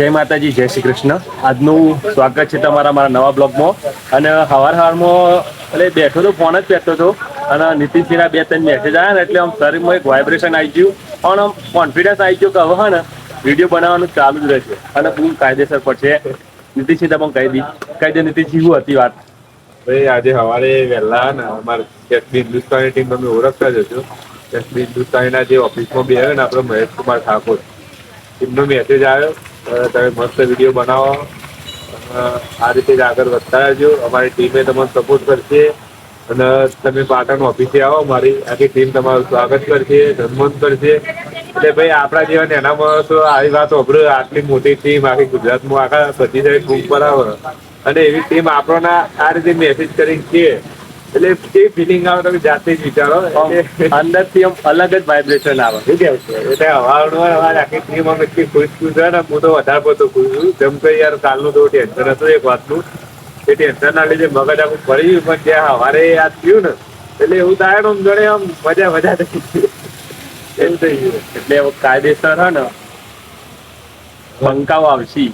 જય માતાજી, જય શ્રી કૃષ્ણ. આજનું સ્વાગત છે તમારા મારા નવા બ્લોગમાં. અને હવાર હવારમાં, એટલે બેઠો તો, ફોન જ બેઠો હતો અને નીતિનસિંહના બે ત્રણ મેસેજ આવ્યા ને, એટલે આમ શરીરમાં એક વાઇબ્રેશન આવી ગયું. પણ આમ કોન્ફિડન્સ આવી ગયો કે હવે ને વીડિયો બનાવવાનું ચાલુ જ રહેશે. અને બહુ કાયદેસર પડશે નીતિનસિંહ તમે કહી દી. કહી દે નીતિનસિંહ શું હતી વાત? ભાઈ, આજે સવારે વહેલા ને અમારે એસબી હિન્દુસ્તાની ટીમ તમે ઓળખતા જ હશો. એસબી હિન્દુસ્તાનીના જે ઓફિસમાં બે આવ્યો ને, આપણો મહેશ કુમાર ઠાકોર. એમનો મેસેજ આવ્યો. તમે મસ્ત વીડિયો બનાવો. આ રીતે જ આગળ વધતા રહેજો. અમારી ટીમે તમને સપોર્ટ કરશે. અને તમે પાટણ ઓફિસે આવો. મારી આખી ટીમ તમારું સ્વાગત કરશે, સન્માન કરશે. એટલે ભાઈ, આપણા જેવા નાના તો આવી વાત સાંભળે આટલી મોટી ટીમ આખી ગુજરાતમાં આખા બધી જાય ખૂબ બરાબર અને એવી ટીમ આપણને આ રીતે મેસેજ કરી છે. એટલે એ ફિલિંગ આવે તમે જાતે જ વિચારો. અંદર અંદરથી આમ અલગ જ વાઇબ્રેશન આવે. શું કેવું છે? એટલે હવાનો અવાર આખી ટીમ અમે એટલી ખુશ ખુશ છે ને હું તો વધારે પડતો ખુશ છું. જેમ કે યાર કાલનું તો ટેન્શન હતું એક વાતનું. એ ટેન્શન ના લીધે મગજ આખું ફરી ગયું પણ જ્યાં હવારે યાદ થયું ને એટલે એવું થાય આમ જોડે આમ મજા મજા થઈ એવું થઈ ગયું. એટલે કાયદેસર હે ને બંકાઓ આવશે.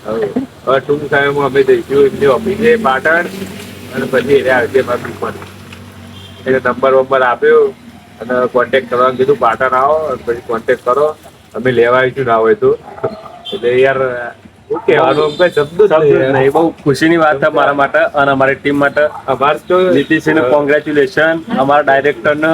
ટૂંક સમયમાં અમે જઈશું એમની ઓફિસે પાટણ અને પછી એ આવશે મારા એને નંબર વંબર આપ્યો અને કોન્ટેક્ટ કરવાનું કીધું પાટણ આવો. પછી કોન્ટેક્ટ કરો. અમે લેવા આવીશું ના હોય તો. એટલે યાર બહુ ખુશીની વાત છે મારા માટે અને અમારી ટીમ માટે. તો નીતિશને કોંગ્રેચ્યુલેશન અમારા ડાયરેક્ટરને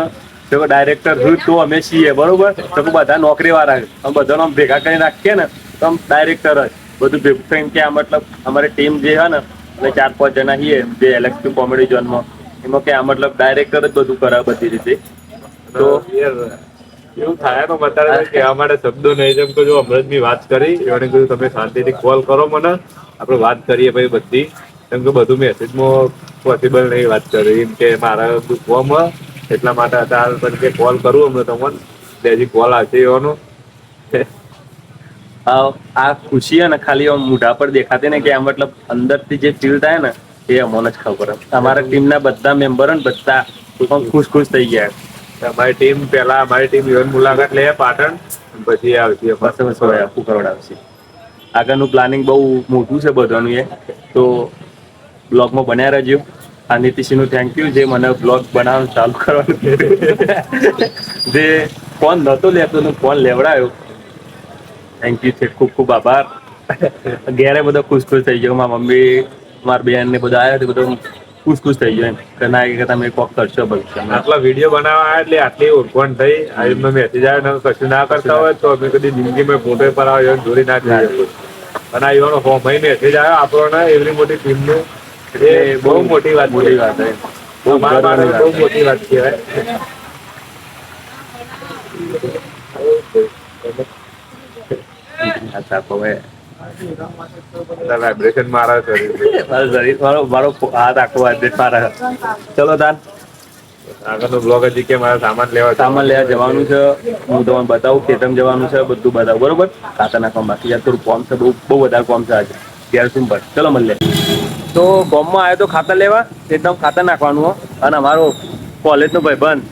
જો ડાયરેક્ટર હું તો અમે છીએ બરોબર? તો બધા નોકરી વાળા અમે બધાનો ભેગા કરી નાખીએ ને તો આમ ડાયરેક્ટર જ. બધું ભેગું થઈને કે મતલબ અમારી ટીમ જે છે ને અમે ચાર પાંચ જણા છીએ જે એલેક્સ કોમેડી ઝોનમાં એમાં કે આ મતલબ ડાયરેક્ટર જ બધું કરે બધી રીતે. તો એવું થાય તો બતાડે કે અમારે શબ્દો નહીં જેમ કે જો અમૃતની વાત કરી એણે કીધું તમે શાંતિથી કોલ કરો મને આપણે વાત કરીએ ભાઈ બધી. કેમ કે બધું મેસેજમાં પોસિબલ નહીં વાત કરી. એમ કે મારા ફોર્મ એટલા માટે અત્યારે પણ કે કોલ કરું અમને તમને. એટલે કોલ આવશે એવાનો. આ ખુશી અને ખાલી મોઢા પર દેખાતી ને કે આ મતલબ અંદરથી જે ફીલ થાય ને એ અમોને જ ખબર. અમારા ટીમના બધા મેમ્બર ને બધા ખુશ ખુશ થઈ ગયા. અમારી ટીમ પેલા અમારી ટીમ યુવાન મુલાકાત લે પાટણ પછી આવશે હવે આપવું કરાવડાવશે આગળનું પ્લાનિંગ બહુ મોટું છે બધાનું એ. તો બ્લોગમાં બન્યા રહેજો. આ નીતિશીનું થેન્ક યુ જે મને બ્લોગ બનાવવાનું ચાલુ કરવાનું જે ફોન નહોતો લેતો ફોન લેવડાયો. થેન્ક યુ છે. ખૂબ ખૂબ આભાર. ઘેરે બધો ખુશ ખુશ થઈ ગયો મારા મમ્મી મારા બેન ને બધા આવ્યા બધું ખુશ ખુશ થઈ ગયો એમ. કે ના કે તમે કોક કરશો ભવિષ્યમાં. આટલા વીડિયો બનાવવા એટલે આટલી ઓળખાણ થઈ. આ એમનો મેસેજ આવ્યો કશું ના કરતા હોય તો અમે કદી જિંદગીમાં ફોટો પર આવ્યો જોડી ના જઈએ અને આ યુવાનો ફોર્મ મેસેજ આવ્યો. આપણને એવરી મોટી ટીમનું એ બહુ મોટી વાત મોટી વાત બહુ મોટી વાત કહેવાય. અચ્છા હવે વાઇબ્રેશન મારા શરીર મારા શરીર મારો મારો હાથ આખો આજે મારા. ચલો તાન. આગળનો બ્લોગ હજી કે મારા સામાન લેવા સામાન લેવા જવાનું છે. હું તમને બતાવું ખેતમ જવાનું છે બધું બતાવું. બરોબર? ખાતા નાખવા બાકી યાર થોડું કોમ છે બહુ બહુ વધારે કોમ છે આજે. ત્યારે શું પર ચલો મળીએ. તો કોમમાં આવ્યો તો ખાતર લેવા. એકદમ ખાતર નાખવાનું અને અમારો કોલેજનો ભાઈબંધ.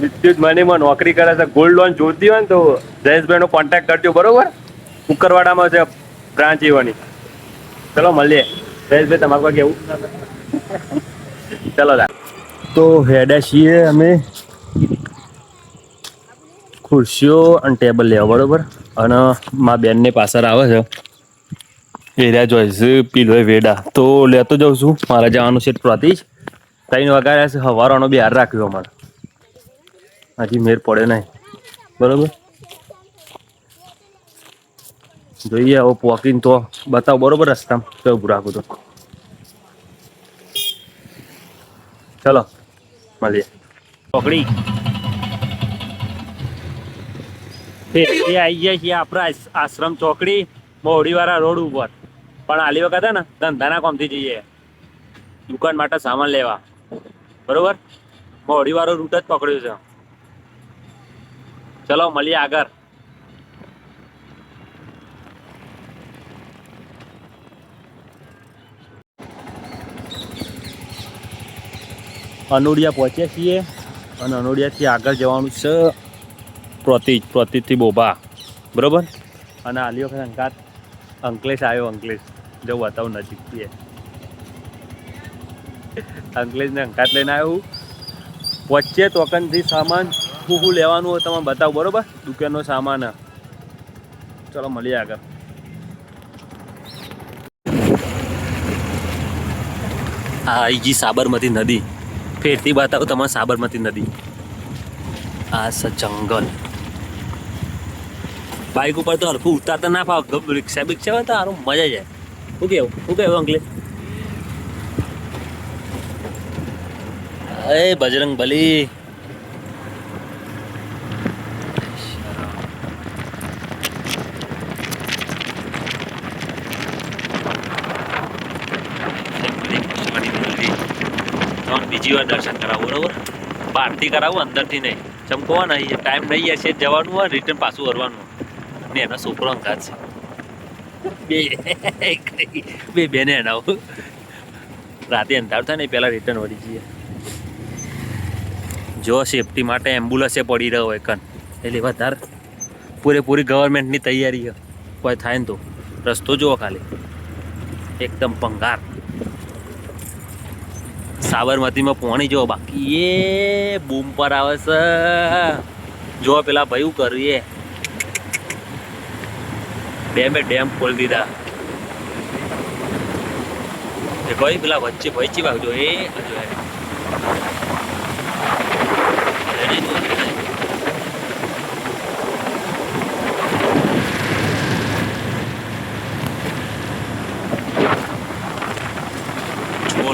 વિદ્યુત મનીમાં નોકરી કરે છે ગોલ્ડ લોન જોતી હોય ને તો જયેશભાઈનો કોન્ટેક્ટ કરજો, બરોબર? કુકરવાડામાં છે બ્રાન્ચ એવાની ચલો, મળીએ. જયેશભાઈ, તમારે કોઈ કેવું? ચલો દા તો હેડા છીએ અમે. ખુરશીઓ અને ટેબલ લેવા, બરોબર? અને મારા બેનને પાછળ આવે છે. એરિયા જોઈશ પીલો વેડા. તો લેતો જાઉં છું. મારે જવાનું છે, પ્રતિજ. ત્રણ વાગ્યા છે હવારોનો બી હાર રાખ્યો અમારે. હજી મેર પડે નહીં. બરોબર? જોઈએ, હવે પોકીને તો બતાવો, બરોબર રસ્તામાં? કેવું રાખું તો? ચલો, મળીએ. ચોકડી એ આવી ગયા છીએ આપણા આશ- આશ્રમ ચોકડી મોડીવાળા રોડ ઉપર. પણ આલી વખત ને ધંધાના કોમથી જઈએ. દુકાન માટે સામાન લેવા. બરોબર? મોડીવાળો રૂટ જ પકડ્યો છે. ચલો, મળીએ આગળ. અનોડિયા પહોંચ્યા છીએ અને અનોડિયાથી આગળ જવાનું છે પ્રતિજ, પ્રતિજથી બોબા બરોબર? અને આલી વખત અંકાત, અંકલેશ આવ્યો, અંકલેશ. જવું બતાવું નજીક છે અંકલેશ ને અંકાત લઈને આવ્યું વચ્ચે તોકનથી સામાન શું શું લેવાનું હોય તમે બતાવો, બરોબર? દુકાનનો સામાન. ચલો, મળીએ આગળ. આ આવી સાબરમતી નદી. ફેરથી બતાવું તમારે સાબરમતી નદી. આ સ જંગલ. બાઇક ઉપર તો હરખું ઉતારતા ના ફાવ રિક્ષા બિક્ષા હોય તો સારું, મજા જાય શું કેવું શું કેવું અંકલે એ બજરંગ બલી. બીજી વાર દર્શન કરાવો, બરોબર? બહારથી કરાવું, અંદરથી નહીં. ચમકો નહીં ટાઈમ નહીં હશે જવાનું હોય રિટર્ન પાછું કરવાનું ને એનો છોકરો અંગાત છે. બે બે બેને એના રાતે અંધાર થાય ને પહેલાં રિટર્ન વળી જઈએ. જો સેફટી માટે એમ્બ્યુલન્સે પડી રહ્યો હોય કન એટલે વધારે પૂરેપૂરી ગવર્મેન્ટની તૈયારી કોઈ થાય ને તો. રસ્તો જુઓ ખાલી. એકદમ ભંગાર. સાબરમતીમાં પોણી જુઓ બાકી. એ બૂમ પર આવે છે. જો પેલા ભાઈ કરીએ. ડેમે ડેમ ખોલી દીધા. એ કોઈ પેલા વચ્ચે વચ્ચે બાજુ. એ હજુ એ. એને તો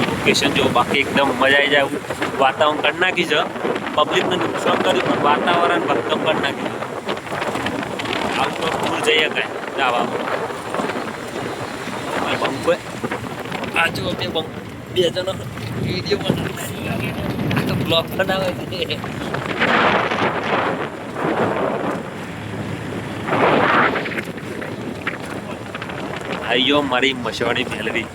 જો લોકેશન જો બાકી એકદમ મજા આવી જાય. વાતાવરણ કરી નાખી છે. પબ્લિકને નુકસાન કર્યું, પણ વાતાવરણ ભક્કમ કરી નાખી આઉટ તો દૂર જઈએ કાંઈ જાવા બંકો આ જો બે બંક બે જણો વીડિયો બનાવે. બ્લોગ બનાવે છે. આયો મારી મશવાણી મેળવી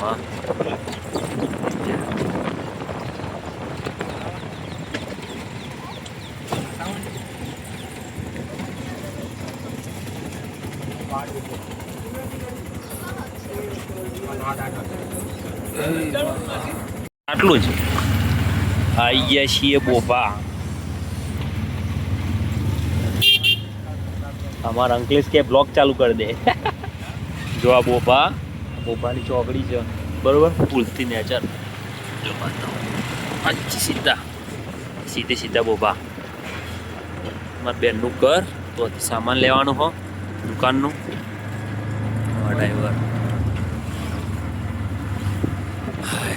માં આટલું જ. આઈ ગયા છીએ બોપા અમારા અંકલેશ કે બ્લોગ ચાલુ કરી દે. જો આ બોપા બોપાની ચોકડી છે. બરાબર? પુલથી નેચર. જો બતાવો સીધા. સીધે સીધા બોભા મારા બેનનું ઘર. તો સામાન લેવાનું હો. દુકાનનું. ડ્રાઈવર.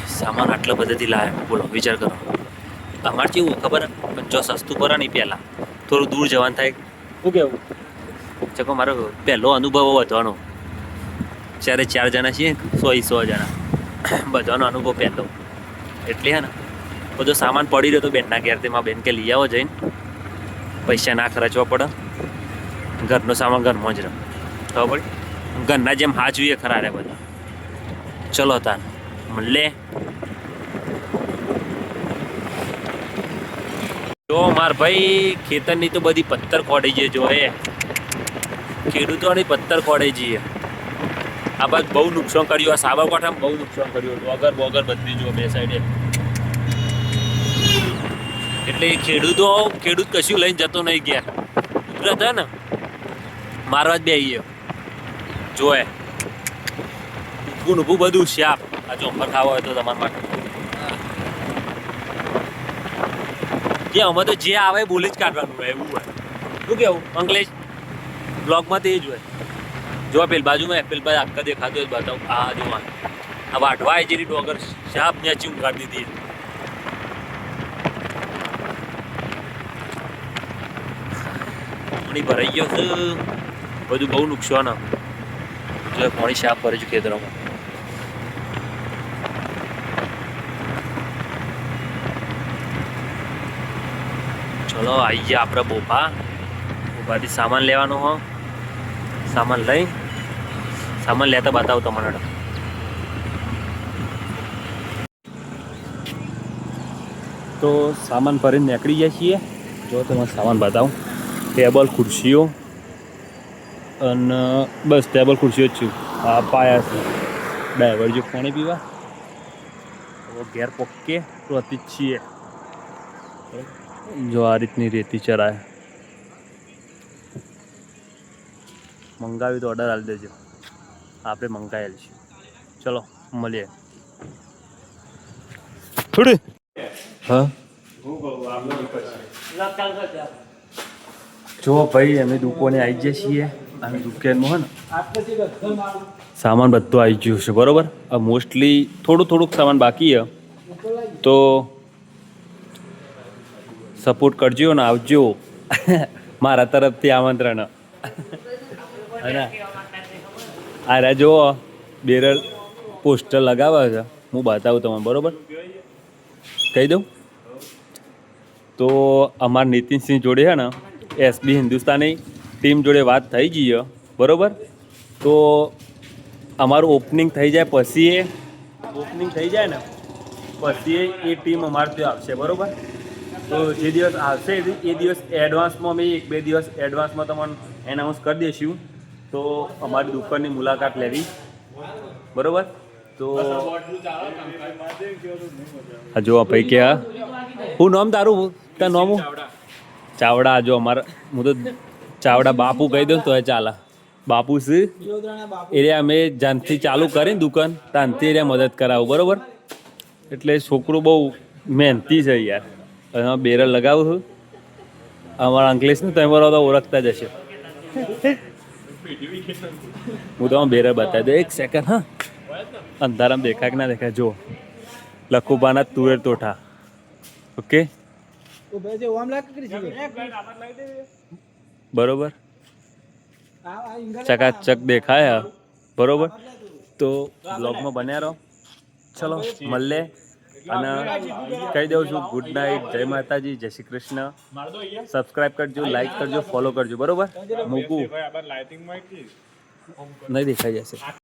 સામાન આટલા બધાથી લાવે બોલો વિચાર કરો. અમારે કેવું ખબર? પણ જો સસ્તું પડે નહીં પહેલાં. થોડું દૂર જવાનું થાય. શું કેવું? ચકો મારો પહેલો અનુભવ વધવાનો જ્યારે ચાર જણા છીએ સો સો જણા. બધાનો અનુભવ પહેલો. એટલે હે ને, બધો સામાન પડી રહ્યો તો બેનના ઘેર તેમાં બેન કે લઈ આવો જઈને. પૈસા ના ખર્ચવા પડે. ઘરનો સામાન ઘરમાં જ રહે. ખબર પડી ઘરના જેમ હાચવીએ ખરા રે બધા. ચલો તાર મળે જો માર ભાઈ, ખેતરની તો બધી પથ્થર ખોડી જઈએ જો એ. ખેડૂતોની પથ્થર ખોડે જઈએ આ બાદ બહુ નુકસાન કર્યું, આ સાબરકાંઠામાં બહુ નુકસાન કર્યું. હતું વગર વગર બધી જુઓ, બે સાઈડે એટલે એ ખેડૂતો, ખેડૂત કશું લઈને જતો નહીં ગયા. કુદરત હે ને, મારવા જ બે ગયો જોએ ઊભું ઊભું બધું શાપ આ ચોંપર ખાવા હોય તો તમારા માટે. જે અમે તો જે આવે એ બોલી જ કાઢવાનું હોય, એવું હોય. શું કેવું? અંકલેશ? બ્લોગમાં તે જ હોય. જો પેલ બાજુમાં એપલ બાજુ આખા દેખાતો તો બતાવું. આ જો આ. વાઢવાય જેની ડોગર શાપ ન્યાચી ઉગાડી દીધી પાણી ભરાઈ ગયો છે. બધું બહુ નુકસાન. જો પાણી શાપ ભરે છે ખેતરોમાં. ચલો આવી ગયા આપણે બોપા બોપાથી સામાન લેવાનો હો. સામાન લઈ. સામાન લેતા બતાવો તમને તો સામાન ભરીને નીકળી જાય છીએ. જો તમે સામાન બતાવું. ટેબલ, ખુરશીઓ અને બસ ટેબલ, ખુરશીઓ જ છું. આ પાયા છે. ડ્રાઈવર જો પાણી પીવા. હવે ઘેર પોકે તો અતિ જ છીએ. જો આ રીતની રેતી ચરાય. મંગાવી તો ઓર્ડર આપી દેજો. આપણે મંગાવેલ છે. ચલો મળીએ. થોડી. હા? જો ભાઈ અમે દુકાને આવી જઈએ છીએ. અને દુકાનમાં હે ને. સામાન બધું આવી ગયું છે બરોબર? મોસ્ટલી થોડું થોડુંક સામાન બાકી છે. તો સપોર્ટ કરજો ને આવજો. મારા તરફથી આમંત્રણ. અને આ રહ્યા જુઓ બેરલ પોસ્ટર લગાવ્યા છે. હું બતાવું તમને, બરોબર? કહી દઉં? તો અમાર નીતિનસિંહ જોડે છે ને એસબી હિન્દુસ્તાની ટીમ જોડે વાત થઈ ગઈ છે, બરોબર? તો અમારું ઓપનિંગ થઈ જાય પછી એ ઓપનિંગ થઈ જાય ને, પછી એ ટીમ અમારે ત્યાં આવશે, બરોબર? તો જે દિવસ આવશે એ દિવસ એડવાન્સમાં અમે એક બે દિવસ એડવાન્સમાં તમને એનાઉન્સ કરી દઈશું. તો અમારી દુકાનની મુલાકાત લેવી. બરોબર? તો આ જો ભાઈ કે હું નામ તારું? ત્યાં નામ ચાવડા. જો અમારા હું તો ચાવડા બાપુ કહી દઉં તો ચાલે. બાપુ છે. એરિયા અમે જ્યાંથી ચાલુ કરીને દુકાન, ત્યાંથી એરિયા મદદ કરાવું. બરોબર? એટલે છોકરો બહુ મહેનતી છે યાર. અને બેરલ લગાવું છું. અમારા અંકલેશને તમે બરાબર ઓળખતા જ હશે. હું તમને બેરલ બતાવી દઉં. એક સેકન્ડ હા. અંધારામાં દેખાય કે ના દેખાય? જો લખુબાના તુવેર તોઠા. ઓકે? બરોબર? ચકાચક દેખાય બરોબર? તો બ્લોગમાં બન્યા રહો. ચલો મળે અને કહી દઉં છું ગુડ નાઇટ જય માતાજી જય શ્રી કૃષ્ણ. સબસ્ક્રાઇબ કરજો લાઈક કરજો ફોલો કરજો બરોબર? મૂકું. નહીં દેખાઈ જશે.